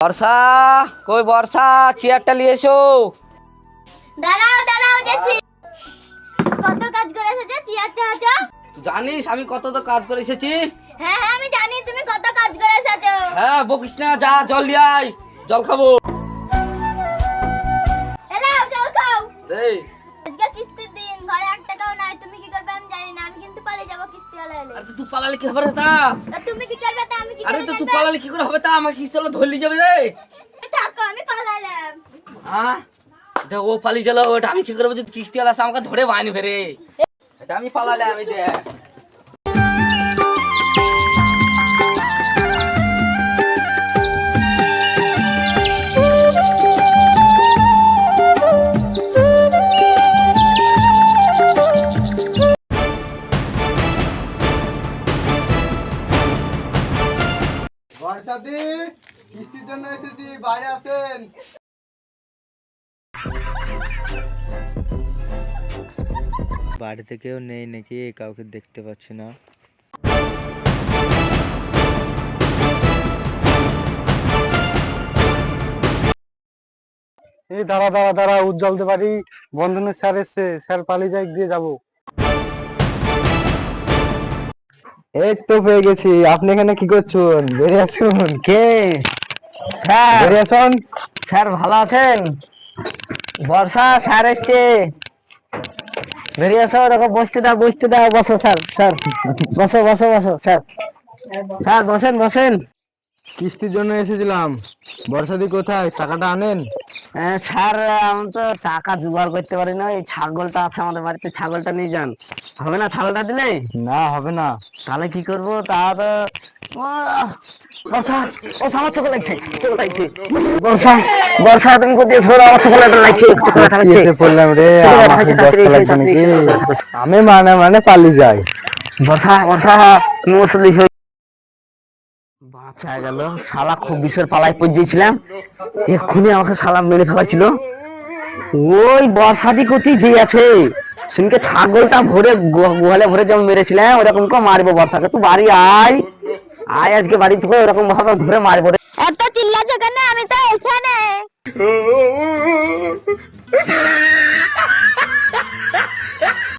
বর্ষা কই বর্ষা চেয়ারটা নিয়ে এসো। দাঁড়াও দাঁড়াও যাচ্ছি কত কাজ করে এসেছে? চিয়ার চাচা তুই জানিস আমি কত তো কাজ করে এসেছি? হ্যাঁ হ্যাঁ আমি জানি তুমি কত কাজ করে এসেছ। হ্যাঁ বকিস না যা জল দিয়ে আয়। জল খাব। এলাও জল খাও। এই। আজকে কিস্তির দিন ঘরে এক টাকাও নাই তুমি কি করবে আমি জানি না আমি কিন্তু পালিয়ে যাব কিস্তি হলে আরে তুই পালালে কি হবে রে তা তুমি কি করবে তা? আমি কি আরে তো তুই? পালালে কি করে হবে তা? আমাকে চলো ধরলি যাবে রে? থাকো আমি পালালাম। হ্যাঁ? দেখ ও পালি চলো। ওটা আমি কি করব যদি কিস্তি আলাস আমাকে ধরে বানি ফেরে এটা আমি পালালে আমি দেখ বর্ষাদি কিস্তির জন্য এসেছি বাইরে আসেন। বাড়িতে কেউ নেই নাকি? কাউকে দেখতে পাচ্ছি না। এই দাঁড়া দাঁড়া দাঁড়া উজ্জ্বল দে বাড়ি বন্ধনের স্যার এসছে। স্যার পালিয়ে যাই দিয়ে যাব। এই তো পেয়ে গেছি। আপনি এখানে কি করছেন? বেরিয়ে আসুন। কে? স্যার। বেরিয়ে আসুন। স্যার ভালো আছেন? বর্ষা স্যার এসছে। বেরিয়ে আসো দেখো বসতে দাও বসতে দাও। বসো স্যার স্যার। বসো বসো বসো স্যার। স্যার বসেন বসেন। কিস্তির জন্য এসেছিলাম। বর্ষাদি কোথায়? টাকাটা আনেন? স্যার আমি তো টাকা জোগাড় করতে পারি না। এই ছাগলটা আছে আমাদের বাড়িতে ছাগলটা নিয়ে যান। হবে না ছাগলটা দিলে? না হবে না। তাহলে কি করব? তা তো বর্ষা বর্ষা আমার চোখে লাগছে চোখে লাগছে। বর্ষা বর্ষা তুমি কোথায় ছোড়ো আমার চোখে লাগছে লাগছে চোখে লাগছে পড়লাম রে? চলো, আমাকে তাড়াতাড়ি, দশটা লাগবে তাড়াতাড়ি, নাকি তাড়াতাড়ি। আমি মানে মানে পালিয়ে যাই। বর্ষা বর্ষা তুমি মুসলি হই বাঁচা গেল। শালা খুব বিষের পালাই পর্যেছিলাম এক্ষুনি আমাকে শালা মেরে ফেলাছিল ওই বর্ষাদি কতি যে আছে সেদিনকে ছাগলটা ভরে গো- গোয়ালে ভরে যেমন মেরেছিলাম ওরকম করে মারবো বর্ষাকে তুই বাড়ি আয়। আয় আজকে বাড়ি থেকে ওরকম ভাবে ধরে মারবো রে। এত চিল্লাছো কেন? আমি তো এখানে।